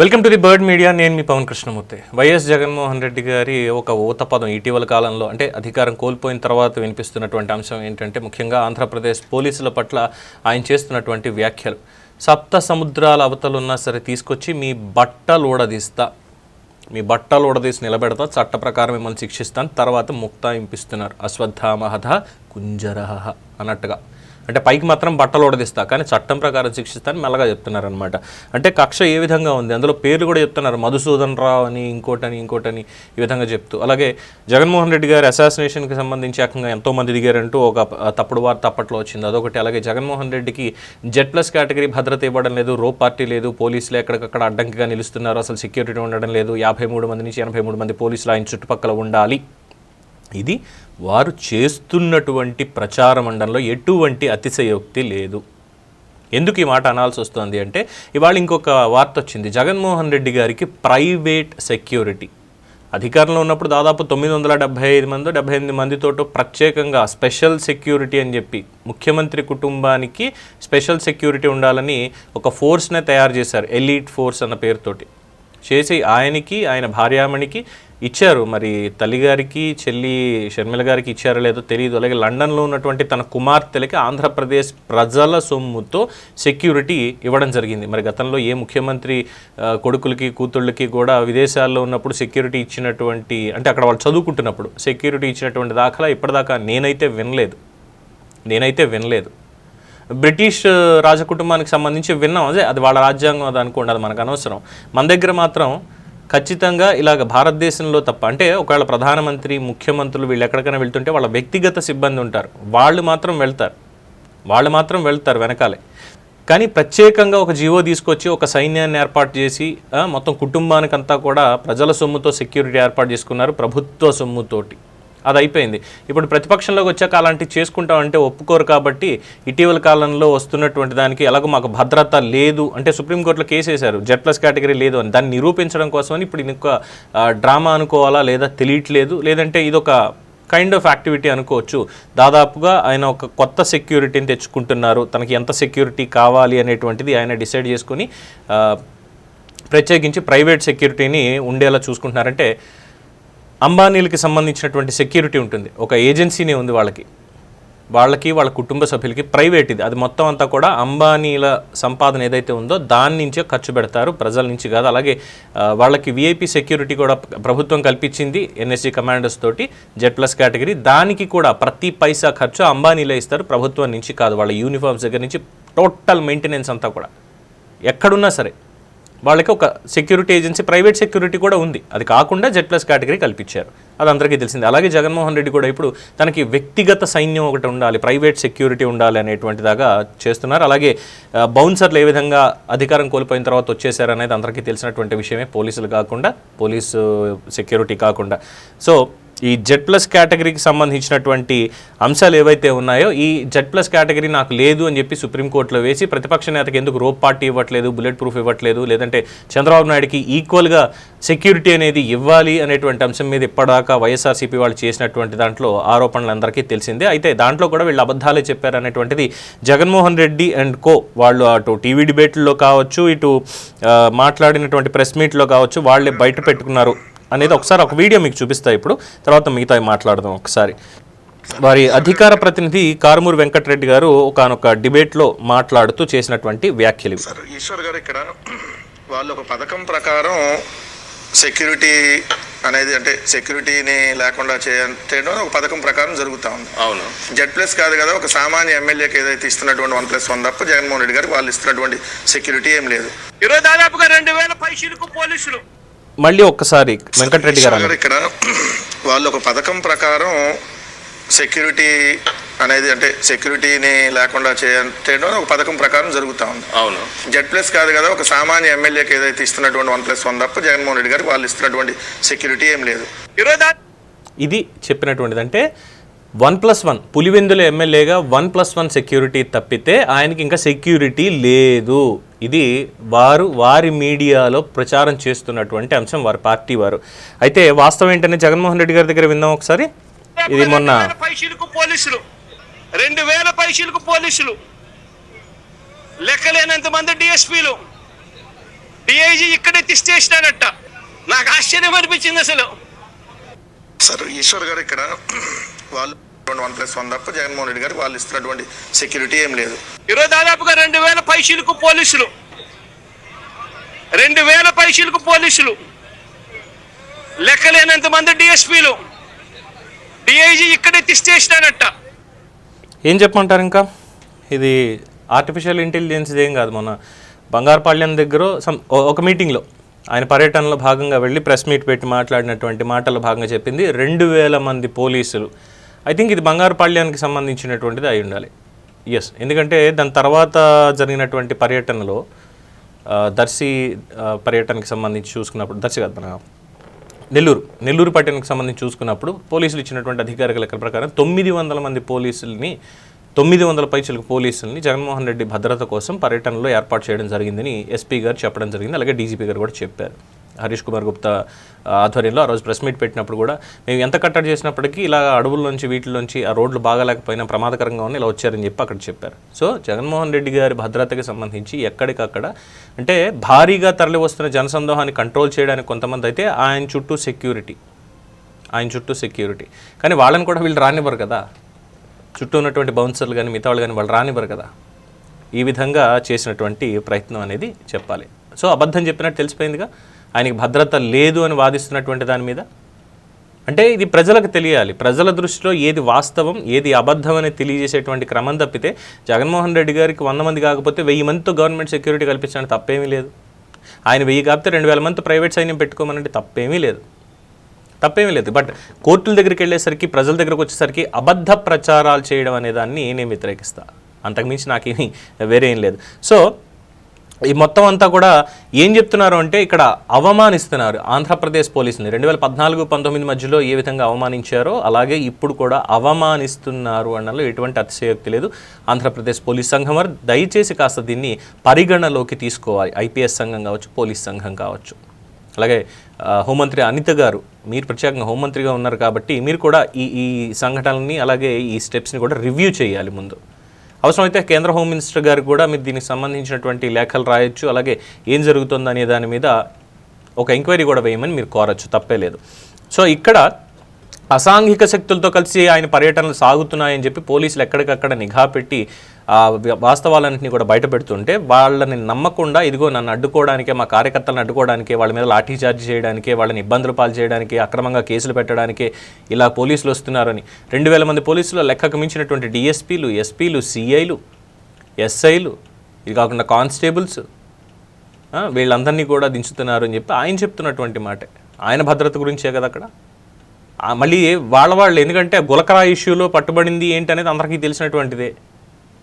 Welcome to the Bird Media నేను మీ Pavan Krishnamurthy. YS Jaganmohan Reddy గారి ఒక ఊత పదం ఇటీవల కాలంలో అంటే అధికారం కోల్పోయిన తర్వాత వినిపిస్తున్నటువంటి అంశం ఏంటంటే ముఖ్యంగా ఆంధ్రప్రదేశ్ పోలీసుల పట్ల ఆయన చేస్తున్నటువంటి వ్యాఖ్యలు. సప్త సముద్రాల అవతలున్నా సరే తీసుకొచ్చి మీ బట్టలు ఊడదీస్తా. మీ బట్టలు ఊడదీసి నిలబెడతా చట్ట ప్రకారం మిమ్మల్ని శిక్షిస్తాను. తర్వాత ముక్తాయింపిస్తున్నారు. అశ్వత్థామహధ కుంజరహ అన్నట్టుగా. అంటే పైకి మాత్రం బట్టలు ఉడదీస్తా కానీ చట్టం ప్రకారం శిక్షిస్తాను మెల్లగా చెప్తున్నారు అనమాట అంటే కక్ష ఏ విధంగా ఉంది? అందులో పేర్లు కూడా చెప్తున్నారు మధుసూదన్ రావు అని ఇంకోటని ఇంకోటని ఈ విధంగా చెప్తూ. అలాగే జగన్మోహన్ రెడ్డి గారి అసాసినేషన్కి సంబంధించి ఏకంగా ఎంతోమంది దిగారంటూ ఒక తప్పుడు వార్త అప్పట్లో వచ్చింది. అదొకటి. అలాగే జగన్మోహన్ రెడ్డికి జెడ్ ప్లస్ కేటగిరీ భద్రత ఇవ్వడం లేదు రో పార్టీ లేదు పోలీసులు ఎక్కడికక్కడ అడ్డంకిగా నిలుస్తున్నారు అసలు సెక్యూరిటీ ఉండడం లేదు యాభై మూడు మంది నుంచి ఎనభై మూడు మంది పోలీసులు ఆయన చుట్టుపక్కల ఉండాలి. ఇది వారు చేస్తున్నటువంటి ప్రచార మండలంలో ఎటువంటి అతిశయోక్తి లేదు. ఎందుకు ఈ మాట అనాల్సి వస్తుంది అంటే ఇవాళ ఇంకొక వార్త వచ్చింది. జగన్మోహన్ రెడ్డి గారికి ప్రైవేట్ సెక్యూరిటీ. అధికారంలో ఉన్నప్పుడు దాదాపు తొమ్మిది వందల డెబ్బై ఐదు మంది డెబ్బై ఎనిమిది మందితోటో ప్రత్యేకంగా స్పెషల్ సెక్యూరిటీ అని చెప్పి ముఖ్యమంత్రి కుటుంబానికి స్పెషల్ సెక్యూరిటీ ఉండాలని ఒక ఫోర్స్నే తయారు చేశారు. ఎలీట్ ఫోర్స్ అన్న పేరుతోటి. చేసి ఆయనకి ఆయన భార్యామణికి ఇచ్చారు. మరి తల్లిగారికి చెల్లి షర్మిల గారికి ఇచ్చారో లేదో తెలియదు అలాగే లండన్లో ఉన్నటువంటి తన కుమార్తెలకి ఆంధ్రప్రదేశ్ ప్రజల సొమ్ముతో సెక్యూరిటీ ఇవ్వడం జరిగింది. మరి గతంలో ఏ ముఖ్యమంత్రి కొడుకులకి కూతుళ్ళకి కూడా విదేశాల్లో ఉన్నప్పుడు సెక్యూరిటీ ఇచ్చినటువంటి అంటే అక్కడ వాళ్ళు చదువుకుంటున్నప్పుడు సెక్యూరిటీ ఇచ్చినటువంటి దాఖలా ఇప్పటిదాకా నేనైతే వినలేదు. నేనైతే వినలేదు. బ్రిటిష్ రాజకుటుంబానికి సంబంధించి విన్నాం. అదే అది వాళ్ళ రాజ్యాంగం అది అనుకోండి అది మనకు అనవసరం. మన దగ్గర మాత్రం ఖచ్చితంగా ఇలాగ భారతదేశంలో తప్ప అంటే ఒకవేళ ప్రధానమంత్రి ముఖ్యమంత్రులు వీళ్ళు ఎక్కడికైనా వెళ్తుంటే వాళ్ళ వ్యక్తిగత సిబ్బంది ఉంటారు. వాళ్ళు మాత్రం వెళ్తారు. వాళ్ళు మాత్రం వెళ్తారు వెనకాలే. కానీ ప్రత్యేకంగా ఒక జీవో తీసుకొచ్చి ఒక సైన్యాన్ని ఏర్పాటు చేసి మొత్తం కుటుంబానికంతా కూడా ప్రజల సొమ్ముతో సెక్యూరిటీ ఏర్పాటు చేసుకున్నారు ప్రభుత్వ సొమ్ముతోటి. అది అయిపోయింది ఇప్పుడు ప్రతిపక్షంలోకి వచ్చాక అలాంటివి చేసుకుంటామంటే ఒప్పుకోరు కాబట్టి ఇటీవల కాలంలో వస్తున్నటువంటి దానికి ఎలాగో మాకు భద్రత లేదు అంటే సుప్రీంకోర్టులో కేసు వేశారు. జెడ్ ప్లస్ కేటగిరీ లేదు అని. దాన్ని నిరూపించడం కోసమని ఇప్పుడు ఇది ఒక డ్రామా అనుకోవాలా లేదా తెలియట్లేదు. లేదంటే ఇదొక కైండ్ ఆఫ్ యాక్టివిటీ అనుకోవచ్చు. దాదాపుగా ఆయన ఒక కొత్త సెక్యూరిటీని తెచ్చుకుంటున్నారు. తనకి ఎంత సెక్యూరిటీ కావాలి అనేటువంటిది ఆయన డిసైడ్ చేసుకుని ప్రత్యేకించి ప్రైవేట్ సెక్యూరిటీని ఉండేలా చూసుకుంటున్నారంటే అంబానీలకి సంబంధించినటువంటి సెక్యూరిటీ ఉంటుంది. ఒక ఏజెన్సీనే ఉంది వాళ్ళకి. వాళ్ళకి వాళ్ళ కుటుంబ సభ్యులకి ప్రైవేట్ ఇది. అది మొత్తం అంతా కూడా అంబానీల సంపాదన ఏదైతే ఉందో దాని నుంచే ఖర్చు పెడతారు. ప్రజల నుంచి కాదు అలాగే వాళ్ళకి విఐపి సెక్యూరిటీ కూడా ప్రభుత్వం కల్పించింది ఎన్ఎస్జీ కమాండర్స్ తోటి జెడ్ ప్లస్ కేటగిరీ దానికి కూడా ప్రతి పైసా ఖర్చు అంబానీలే ఇస్తారు. ప్రభుత్వం నుంచి కాదు వాళ్ళ యూనిఫామ్స్ దగ్గర నుంచి టోటల్ మెయింటెనెన్స్ అంతా కూడా. ఎక్కడున్నా సరే. వాళ్ళకి ఒక సెక్యూరిటీ ఏజెన్సీ ప్రైవేట్ సెక్యూరిటీ కూడా ఉంది. అది కాకుండా జెడ్ ప్లస్ కేటగిరీ కల్పించారు. అది అందరికీ తెలిసింది. అలాగే జగన్మోహన్ రెడ్డి కూడా ఇప్పుడు తనకి వ్యక్తిగత సైన్యం ఒకటి ఉండాలి ప్రైవేట్ సెక్యూరిటీ ఉండాలి అనేటువంటి దాకా చేస్తున్నారు. అలాగే బౌన్సర్లు ఏ విధంగా అధికారం కోల్పోయిన తర్వాత వచ్చేసారు అనేది అందరికీ తెలిసినటువంటి విషయమే పోలీసులు కాకుండా పోలీసు సెక్యూరిటీ కాకుండా. సో ఈ జెడ్ ప్లస్ కేటగిరీకి సంబంధించినటువంటి అంశాలు ఏవైతే ఉన్నాయో ఈ జెడ్ ప్లస్ కేటగిరీ నాకు లేదు అని చెప్పి సుప్రీంకోర్టులో వేసి ప్రతిపక్ష నేతకి ఎందుకు రోప్ పార్టీ ఇవ్వట్లేదు బుల్లెట్ ప్రూఫ్ ఇవ్వట్లేదు లేదంటే చంద్రబాబు నాయుడుకి ఈక్వల్గా సెక్యూరిటీ అనేది ఇవ్వాలి అనేటువంటి అంశం మీద ఇప్పటిదాకా వైఎస్ఆర్సీపీ వాళ్ళు చేసినటువంటి దాంట్లో ఆరోపణలు అందరికీ తెలిసిందే. అయితే దాంట్లో కూడా వీళ్ళు అబద్ధాలే చెప్పారు అనేటువంటిది జగన్మోహన్ రెడ్డి అండ్ కో వాళ్ళు అటు టీవీ డిబేట్లో కావచ్చు ఇటు మాట్లాడినటువంటి ప్రెస్ మీట్లో కావచ్చు వాళ్ళే బయట పెట్టుకున్నారు. అనేది ఒకసారి ఒక వీడియో మీకు చూపిస్తా ఇప్పుడు. తర్వాత మిగతా మాట్లాడదాం ఒకసారి. వారి అధికార ప్రతినిధి కారుమూరి వెంకటరెడ్డి గారు ఒకనొక డిబేట్లో మాట్లాడుతూ చేసినటువంటి వ్యాఖ్యలు. ఈశ్వర్ గారు ఇక్కడ వాళ్ళు ఒక పథకం ప్రకారం సెక్యూరిటీ అనేది అంటే సెక్యూరిటీని లేకుండా చేయ- చేయడం ఒక పథకం ప్రకారం జరుగుతూ ఉంది. అవును. జెడ్ ప్లస్ కాదు కదా ఒక సామాన్య ఎమ్మెల్యేకి ఏదైతే ఇస్తున్నటువంటి వన్ ప్లస్ వన్ తప్ప జగన్మోహన్ రెడ్డి గారికి వాళ్ళు ఇస్తున్నటువంటి సెక్యూరిటీ ఏం లేదు. ఈరోజు దాదాపుగా రెండు వేల పైసలకు పోలీసులు మళ్ళీ ఒక్కసారి వెంకటరెడ్డి గారు. ఇక్కడ వాళ్ళు ఒక పథకం ప్రకారం సెక్యూరిటీ అనేది అంటే సెక్యూరిటీని లేకుండా చేయ- చేయడం ఒక పథకం ప్రకారం జరుగుతూ ఉంది. అవును. జెడ్ ప్లస్ కాదు కదా ఒక సామాన్య ఎమ్మెల్యేకి ఏదైతే ఇస్తున్నటువంటి వన్ ప్లస్ వన్ తప్ప జగన్మోహన్ రెడ్డి గారికి వాళ్ళు ఇస్తున్నటువంటి సెక్యూరిటీ ఏం లేదు. ఇది చెప్పినటువంటిది అంటే వన్ ప్లస్ వన్ పులివెందుల ఎమ్మెల్యేగా వన్ ప్లస్ వన్ సెక్యూరిటీ తప్పితే ఆయనకి ఇంకా సెక్యూరిటీ లేదు. ఇది వారు వారి మీడియాలో ప్రచారం చేస్తున్నటువంటి అంశం. వారి పార్టీ వారు. అయితే వాస్తవం ఏంటనే జగన్మోహన్ రెడ్డి గారి దగ్గర విందాం ఒకసారి. ఇది మొన్న పోలీసులు. రెండు వేల పైసలకు పోలీసులు. లెక్కలేనంత మంది డిఎస్పీలు. డిఐజీ ఇక్కడే తిష్టేసినాడంట. నాకు ఆశ్చర్యం అనిపించింది అసలు. సార్ ఈశ్వర్ గారు ఇక్కడ వాళ్ళు వన్ ప్లస్ వన్ తప్ప జగన్మోహన్ రెడ్డి గారికి వాళ్ళు ఇస్తున్నటువంటి సెక్యూరిటీ ఏం లేదు. ఈరోజు దాదాపుగా రెండు వేల పైసలకు పోలీసులు. రెండు వేల పైసలకు పోలీసులు. లెక్కలేనంత మంది డిఎస్పీలు. డిఐజీ ఇక్కడే తిష్టేసినాడంట. ఏం చెప్పమంటారు ఇంకా? ఇది ఆర్టిఫిషియల్ ఇంటెలిజెన్స్ ఏం కాదు మొన్న. బంగారుపాళ్యం దగ్గర ఒక మీటింగ్లో ఆయన పర్యటనలో భాగంగా వెళ్ళి ప్రెస్ మీట్ పెట్టి మాట్లాడినటువంటి మాటల్లో భాగంగా చెప్పింది. రెండు వేల మంది పోలీసులు ఐ థింక్ ఇది బంగారుపాళ్యానికి సంబంధించినటువంటిది అయి ఉండాలి. ఎస్ ఎందుకంటే దాని తర్వాత జరిగినటువంటి పర్యటనలో దర్శి పర్యటనకి సంబంధించి చూసుకున్నప్పుడు దర్శి కాదు మన నెల్లూరు నెల్లూరు పట్టణానికి సంబంధించి చూసుకున్నప్పుడు పోలీసులు ఇచ్చినటువంటి అధికారిక లెక్కల ప్రకారం తొమ్మిది వందల మంది పోలీసుల్ని తొమ్మిది వందల పైచలకు పోలీసుల్ని జగన్మోహన్ రెడ్డి భద్రత కోసం పర్యటనలో ఏర్పాటు చేయడం జరిగిందని ఎస్పీ గారు చెప్పడం జరిగింది. అలాగే డీజీపీ గారు కూడా చెప్పారు. హరీష్ కుమార్ గుప్తా ఆధ్వర్యంలో ఆ రోజు ప్రెస్ మీట్ పెట్టినప్పుడు కూడా మేము ఎంత కట్టడి చేసినప్పటికీ ఇలా అడవుల్లోంచి వీటిలోంచి ఆ రోడ్లు బాగాలేకపోయినా ప్రమాదకరంగా ఉన్నాయి ఇలా వచ్చారని చెప్పి అక్కడ చెప్పారు. సో జగన్మోహన్ రెడ్డి గారి భద్రతకి సంబంధించి ఎక్కడికక్కడ అంటే భారీగా తరలి వస్తున్న జనసందోహాన్ని కంట్రోల్ చేయడానికి కొంతమంది అయితే ఆయన చుట్టూ సెక్యూరిటీ. ఆయన చుట్టూ సెక్యూరిటీ. కానీ వాళ్ళని కూడా వీళ్ళు రానివ్వరు కదా. చుట్టూ ఉన్నటువంటి బౌన్సర్లు కానీ మిగతా వాళ్ళు కానీ వాళ్ళు రానివ్వరు కదా. ఈ విధంగా చేసినటువంటి ప్రయత్నం అనేది చెప్పాలి. సో అబద్ధం చెప్పినట్టు తెలిసిపోయిందిగా? ఆయనకి భద్రత లేదు అని వాదిస్తున్నటువంటి దాని మీద? అంటే ఇది ప్రజలకు తెలియాలి. ప్రజల దృష్టిలో ఏది వాస్తవం ఏది అబద్ధం అనేది తెలియజేసేటువంటి క్రమం తప్పితే జగన్మోహన్ రెడ్డి గారికి వంద మంది కాకపోతే వెయ్యి మందితో గవర్నమెంట్ సెక్యూరిటీ కల్పించడానికి తప్పేమీ లేదు. ఆయన వెయ్యి కాకపోతే రెండు వేల మంది ప్రైవేట్ సైన్యం పెట్టుకోమనంటే తప్పేమీ లేదు. తప్పేమీ లేదు. బట్ కోర్టుల దగ్గరికి వెళ్ళేసరికి ప్రజల దగ్గరకు వచ్చేసరికి అబద్ధ ప్రచారాలు చేయడం అనే దాన్ని నేను వ్యతిరేకిస్తా. అంతకుమించి నాకేమీ వేరే ఏం లేదు. సో ఈ మొత్తం అంతా కూడా ఏం చెప్తున్నారు అంటే ఇక్కడ అవమానిస్తున్నారు ఆంధ్రప్రదేశ్ పోలీసుని రెండు వేల పద్నాలుగు పంతొమ్మిది మధ్యలో ఏ విధంగా అవమానించారో అలాగే ఇప్పుడు కూడా అవమానిస్తున్నారు అన్నలో ఎటువంటి అతిశయోక్తి లేదు. ఆంధ్రప్రదేశ్ పోలీస్ సంఘం వారు దయచేసి కాస్త దీన్ని పరిగణలోకి తీసుకోవాలి. ఐపీఎస్ సంఘం కావచ్చు పోలీస్ సంఘం కావచ్చు. అలాగే హోంమంత్రి అనిత గారు మీరు ప్రత్యేకంగా హోంమంత్రిగా ఉన్నారు కాబట్టి మీరు కూడా ఈ ఈ సంఘటనల్ని అలాగే ఈ స్టెప్స్ని కూడా రివ్యూ చేయాలి ముందు. అవసరమైతే కేంద్ర హోమ్ మినిస్టర్ గారు కూడా మీరు దీనికి సంబంధించినటువంటి లేఖలు రాయొచ్చు. అలాగే ఏం జరుగుతుందనే దాని మీద ఒక ఎంక్వైరీ కూడా వేయమని మీరు కోరచ్చు. తప్పే లేదు. సో ఇక్కడ అసాంఘిక శక్తులతో కలిసి ఆయన పర్యటనలు సాగుతున్నాయని చెప్పి పోలీసులు ఎక్కడికక్కడ నిఘా పెట్టి వాస్తవాలన్నింటినీ కూడా బయట పెడుతుంటే వాళ్ళని నమ్మకుండా ఇదిగో నన్ను అడ్డుకోవడానికే మా కార్యకర్తలను అడ్డుకోవడానికే వాళ్ళ మీద లాఠీ చార్జ్ చేయడానికే వాళ్ళని ఇబ్బందులు పాలు చేయడానికి అక్రమంగా కేసులు పెట్టడానికే ఇలా పోలీసులు వస్తున్నారని. రెండు వేల మంది పోలీసులు లెక్కకు మించినటువంటి డిఎస్పీలు ఎస్పీలు సిఐలు ఎస్ఐలు ఇది కాకుండా కానిస్టేబుల్స్ వీళ్ళందరినీ కూడా దించుతున్నారు అని చెప్పి ఆయన చెప్తున్నటువంటి మాటే. ఆయన భద్రత గురించే కదా అక్కడ? మళ్ళీ వాళ్ళ వాళ్ళు ఎందుకంటే గులకరా ఇష్యూలో పట్టుబడింది ఏంటి అనేది అందరికీ తెలిసినటువంటిదే.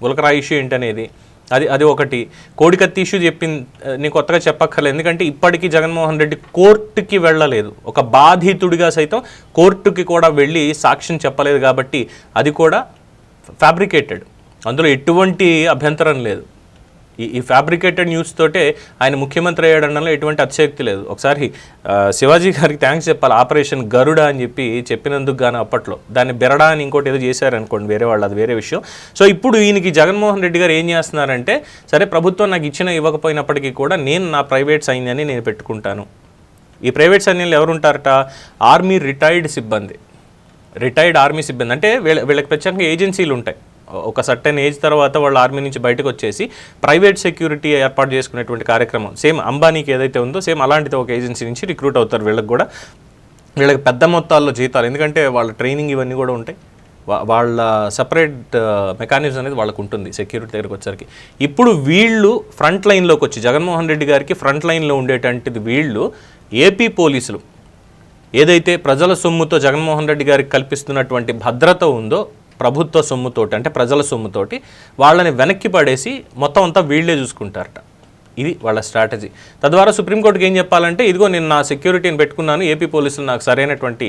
గులకరా ఇష్యూ ఏంటనేది. అది అది ఒకటి. కోడికత్తి ఇష్యూ చెప్పింది ఆ, నేను కొత్తగా చెప్పక్కర్లేదు. ఎందుకంటే ఇప్పటికీ జగన్మోహన్ రెడ్డి కోర్టుకి వెళ్ళలేదు. ఒక బాధితుడిగా సైతం కోర్టుకి కూడా వెళ్ళి సాక్ష్యం చెప్పలేదు కాబట్టి అది కూడా ఫ్యాబ్రికేటెడ్ అందులో ఎటువంటి అభ్యంతరం లేదు. ఈ ఈ ఫ్యాబ్రికేటెడ్ న్యూస్ తోటే ఆయన ముఖ్యమంత్రి అయ్యాడనలో ఎటువంటి అతిశక్తి లేదు. ఒకసారి శివాజీ గారికి థ్యాంక్స్ చెప్పాలి. ఆపరేషన్ గరుడ అని చెప్పి చెప్పినందుకు గాను అప్పట్లో. దాన్ని బెరడా అని ఇంకోటి ఏదో చేశారనుకోండి వేరే వాళ్ళు అది వేరే విషయం. సో ఇప్పుడు ఈయనకి జగన్మోహన్ రెడ్డి గారు ఏం చేస్తున్నారంటే సరే ప్రభుత్వం నాకు ఇచ్చిన ఇవ్వకపోయినప్పటికీ కూడా నేను నా ప్రైవేట్ సైన్యాన్ని నేను పెట్టుకుంటాను. ఈ ప్రైవేట్ సైన్యంలో ఎవరు ఉంటారట ఆర్మీ రిటైర్డ్ సిబ్బంది. రిటైర్డ్ ఆర్మీ సిబ్బంది. అంటే వీళ్ళ వీళ్ళకి ప్రత్యేకంగా ఏజెన్సీలు ఉంటాయి ఒక సర్టెన్ ఏజ్ తర్వాత వాళ్ళు ఆర్మీ నుంచి బయటకు వచ్చేసి ప్రైవేట్ సెక్యూరిటీ ఏర్పాటు చేసుకునేటువంటి కార్యక్రమం. సేమ్ అంబానీకి ఏదైతే ఉందో సేమ్ అలాంటిది ఒక ఏజెన్సీ నుంచి రిక్రూట్ అవుతారు వీళ్ళకి కూడా. వీళ్ళకి పెద్ద మొత్తాల్లో జీతాలు ఎందుకంటే వాళ్ళ ట్రైనింగ్ ఇవన్నీ కూడా ఉంటాయి. వా- వాళ్ళ సపరేట్ మెకానిజం అనేది వాళ్ళకు ఉంటుంది సెక్యూరిటీ దగ్గరకు వచ్చేసరికి. ఇప్పుడు వీళ్ళు ఫ్రంట్ లైన్లోకి వచ్చి జగన్మోహన్ రెడ్డి గారికి ఫ్రంట్ లైన్లో ఉండేటువంటిది వీళ్ళు ఏపీ పోలీసులు. ఏదైతే ప్రజల సొమ్ముతో జగన్మోహన్ రెడ్డి గారికి కల్పిస్తున్నటువంటి భద్రత ఉందో ప్రభుత్వ సొమ్ముతోటి అంటే ప్రజల సొమ్ముతోటి వాళ్ళని వెనక్కి పడేసి మొత్తం అంతా వీళ్ళే చూసుకుంటారట. ఇది వాళ్ళ స్ట్రాటజీ. తద్వారా సుప్రీంకోర్టుకి ఏం చెప్పాలంటే ఇదిగో నేను నా సెక్యూరిటీని పెట్టుకున్నాను ఏపీ పోలీసులు నాకు సరైనటువంటి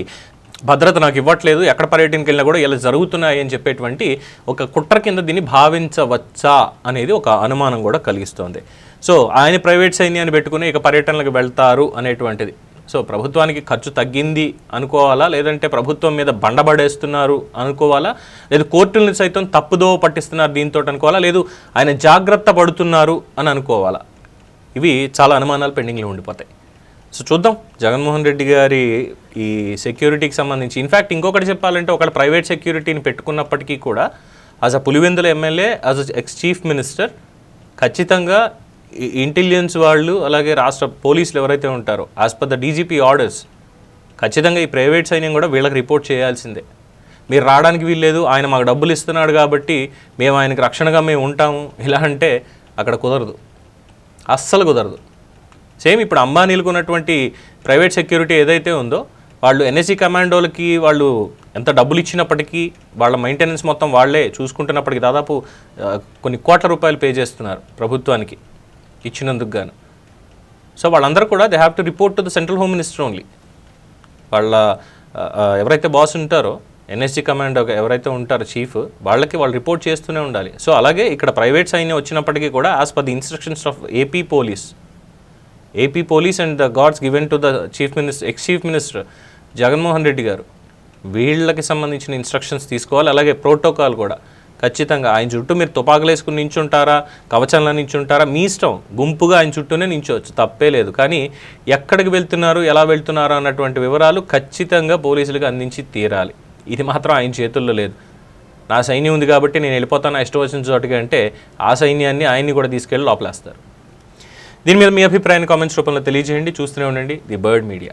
భద్రత నాకు ఇవ్వట్లేదు ఎక్కడ పర్యటనకి వెళ్ళినా కూడా ఇలా జరుగుతున్నాయి అని చెప్పేటువంటి ఒక కుట్ర కింద దీన్ని భావించవచ్చా అనేది ఒక అనుమానం కూడా కలిగిస్తోంది. సో ఆయన ప్రైవేట్ సైన్యాన్ని పెట్టుకుని ఇక పర్యటనలకు వెళ్తారు అనేటువంటిది. సో ప్రభుత్వానికి ఖర్చు తగ్గింది అనుకోవాలా? లేదంటే ప్రభుత్వం మీద బండబడేస్తున్నారు అనుకోవాలా? లేదు కోర్టులను సైతం తప్పుదో పట్టిస్తున్నారు దీంతో అనుకోవాలా? లేదు ఆయన జాగ్రత్త పడుతున్నారు అని అనుకోవాలా? ఇవి చాలా అనుమానాలు పెండింగ్లో ఉండిపోతాయి. సో చూద్దాం. జగన్మోహన్ రెడ్డి గారి ఈ సెక్యూరిటీకి సంబంధించి ఇన్ఫ్యాక్ట్ ఇంకొకటి చెప్పాలంటే ఒకటి ప్రైవేట్ సెక్యూరిటీని పెట్టుకున్నప్పటికీ కూడా as a Pulivendula MLA as a ex chief minister ఖచ్చితంగా ఇంటెలిజెన్స్ వాళ్ళు అలాగే రాష్ట్ర పోలీసులు ఎవరైతే ఉంటారో as per the DGP orders ఖచ్చితంగా ఈ ప్రైవేట్ సైన్యం కూడా వీళ్ళకి రిపోర్ట్ చేయాల్సిందే. మీరు రావడానికి వీల్లేదు ఆయన మాకు డబ్బులు ఇస్తున్నాడు కాబట్టి మేము ఆయనకి రక్షణగా మేము ఉంటాము. ఇలా అంటే అక్కడ కుదరదు. అస్సలు కుదరదు. సేమ్ ఇప్పుడు అంబానీలకు ఉన్నటువంటి ప్రైవేట్ సెక్యూరిటీ ఏదైతే ఉందో వాళ్ళు ఎన్ఎస్సీ కమాండోలకి వాళ్ళు ఎంత డబ్బులు ఇచ్చినప్పటికీ వాళ్ళ మెయింటెనెన్స్ మొత్తం వాళ్ళే చూసుకుంటున్నప్పటికీ దాదాపు కొన్ని కోట్ల రూపాయలు పే చేస్తున్నారు ప్రభుత్వానికి. ఇచ్చినందుకు గాను. సో వాళ్ళందరూ కూడా they have to report to the central home minister only వాళ్ళ ఎవరైతే బాస్ ఉంటారో ఎన్ఎస్జీ కమాండ్ ఎవరైతే ఉంటారో చీఫ్ వాళ్ళకి వాళ్ళు రిపోర్ట్ చేస్తూనే ఉండాలి. సో అలాగే ఇక్కడ ప్రైవేట్ సైన్యం వచ్చినప్పటికీ కూడా as per the instructions of AP police AP police and the guards given to the chief minister ex chief minister Jaganmohan Reddy గారు. వీళ్ళకి సంబంధించిన ఇన్స్ట్రక్షన్స్ తీసుకోవాలి. అలాగే ప్రోటోకాల్ కూడా. ఖచ్చితంగా ఆయన చుట్టూ మీరు తుపాకులు వేసుకుని నించుంటారా? కవచంలో నించుంటారా? మీ ఇష్టం. గుంపుగా ఆయన చుట్టూనే నించోవచ్చు. తప్పే లేదు. కానీ ఎక్కడికి వెళ్తున్నారు? ఎలా వెళ్తున్నారు? అన్నటువంటి వివరాలు ఖచ్చితంగా పోలీసులకు అందించి తీరాలి. ఇది మాత్రం ఆయన చేతుల్లో లేదు. నా సైన్యం ఉంది కాబట్టి నేను వెళ్ళిపోతాను ఇష్ట ఇష్టం వచ్చిన చోటుకి అంటే ఆ సైన్యాన్ని ఆయన్ని కూడా తీసుకెళ్ళి లోపలేస్తారు. దీని మీద మీ అభిప్రాయాన్ని కామెంట్స్ రూపంలో తెలియజేయండి. చూస్తూనే ఉండండి. The Bird Media.